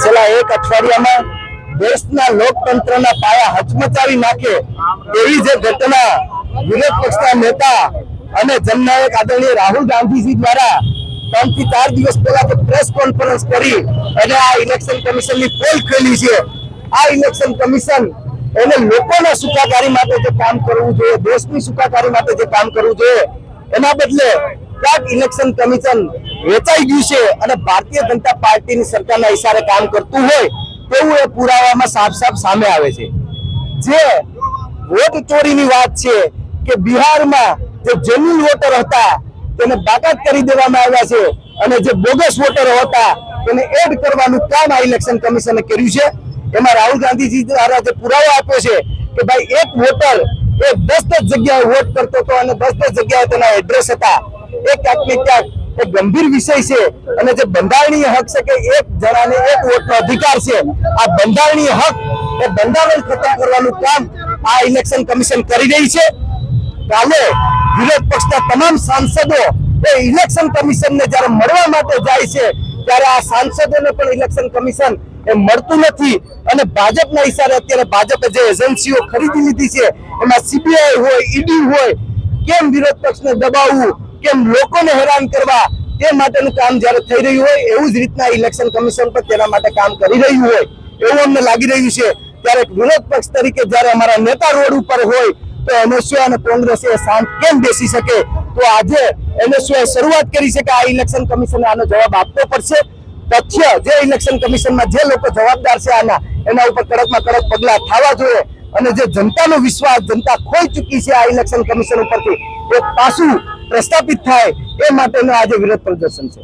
છેલ્લા એક અઠવાડિયામાં દેશના લોકતંત્રના પાયા હચમચાવી નાખે એવી જે ઘટના વિરોધ પક્ષના નેતા અને જનનાયક આદરણીય રાહુલ ગાંધીજી દ્વારા ત્રણથી ચાર દિવસ પહેલા પ્રેસ કોન્ફરન્સ કરી અને આ ઇલેક્શન કમિશનની પોલ ખોલી છે. આ ઇલેક્શન કમિશન એને લોકોના સુખાકારી માટે જે કામ કરવું જોઈએ, દેશની સુખાકારી માટે જે કામ કરવું જોઈએ. એના બદલે ક્યાંક ઇલેક્શન કમિશન વેચાઈ ગયું છે અને ભારતીય જનતા પાર્ટીની સરકારના ઈશારે કામ કરતું હોય તેવું એ પુરાવામાં સાફ સાફ સામે આવે છે. જે વોટ ચોરીની વાત છે કે બિહારમાં જે જેન્યુન વોટર હતા, તેને બાકાત કરી દેવામાં આવ્યા છે અને જે બોગસ વોટરો હતા, તેને એડ કરવાનું કામ આ ઇલેક્શન કમિશને કર્યું છે. એમાં રાહુલ ગાંધીજી દ્વારા જે પુરાવો આપ્યો છે કે ભાઈ એક વોટર એ દસ દસ જગ્યાએ વોટ કરતો હતો અને દસ દસ જગ્યાએ તેના એડ્રેસ હતા. એક ક્યાંક ને ક્યાંક એક ગંભીર વિષય છે અને જે બંધારણીય હક છે કે એક જણાને એક વોટનો અધિકાર છે, આ બંધારણીય હક એ બંધારણ ખતમ કરવાનું કામ આ ઇલેક્શન કમિશન કરી રહી છે. કાલે વિરોધ પક્ષના તમામ સાંસદો એ ઇલેક્શન કમિશનને જ્યારે મળવા માટે જાય છે, ત્યારે આ સાંસદોને પણ ઇલેક્શન કમિશન એ મળતું નથી. અને ભાજપના ઈશારે અત્યારે ભાજપે જે એજન્સીઓ ખરીદી લીધી છે, એમાં સીબીઆઈ હોય ઈડી હોય, કેમ વિરોધ પક્ષને દબાવવું? કેમ લોકોને હેરાન કરવા તે માટેનું કામ જ્યારે થઈ રહ્યું હોય, એવું જ રીતના ઇલેક્શન કમિશન પણ તેના માટે કામ કરી રહ્યું હોય, એવું અમને લાગી રહ્યું છે. ત્યારે વિરોધ પક્ષ તરીકે જ્યારે અમારા નેતા રોડ ઉપર હોય, તો એનએસયુ અને કોંગ્રેસ એ શાંત કેમ બેસી શકે? તો આજે એનએસયુ શરૂઆત કરી છે કે આ ઇલેક્શન કમિશને આનો જવાબ આપવો પડશે. તથ્ય જે ઇલેક્શન કમિશનમાં જે લોકો જવાબદાર છે આના, એના ઉપર કડકમાં કડક પગલા થવા જોઈએ. અને જે જનતાનો વિશ્વાસ, જનતા ખોઈ ચૂકી છે આ ઇલેક્શન કમિશન ઉપરથી, એ પાછું પ્રસ્થાપિત થાય એ માટેનું આજે વિરોધ પ્રદર્શન છે.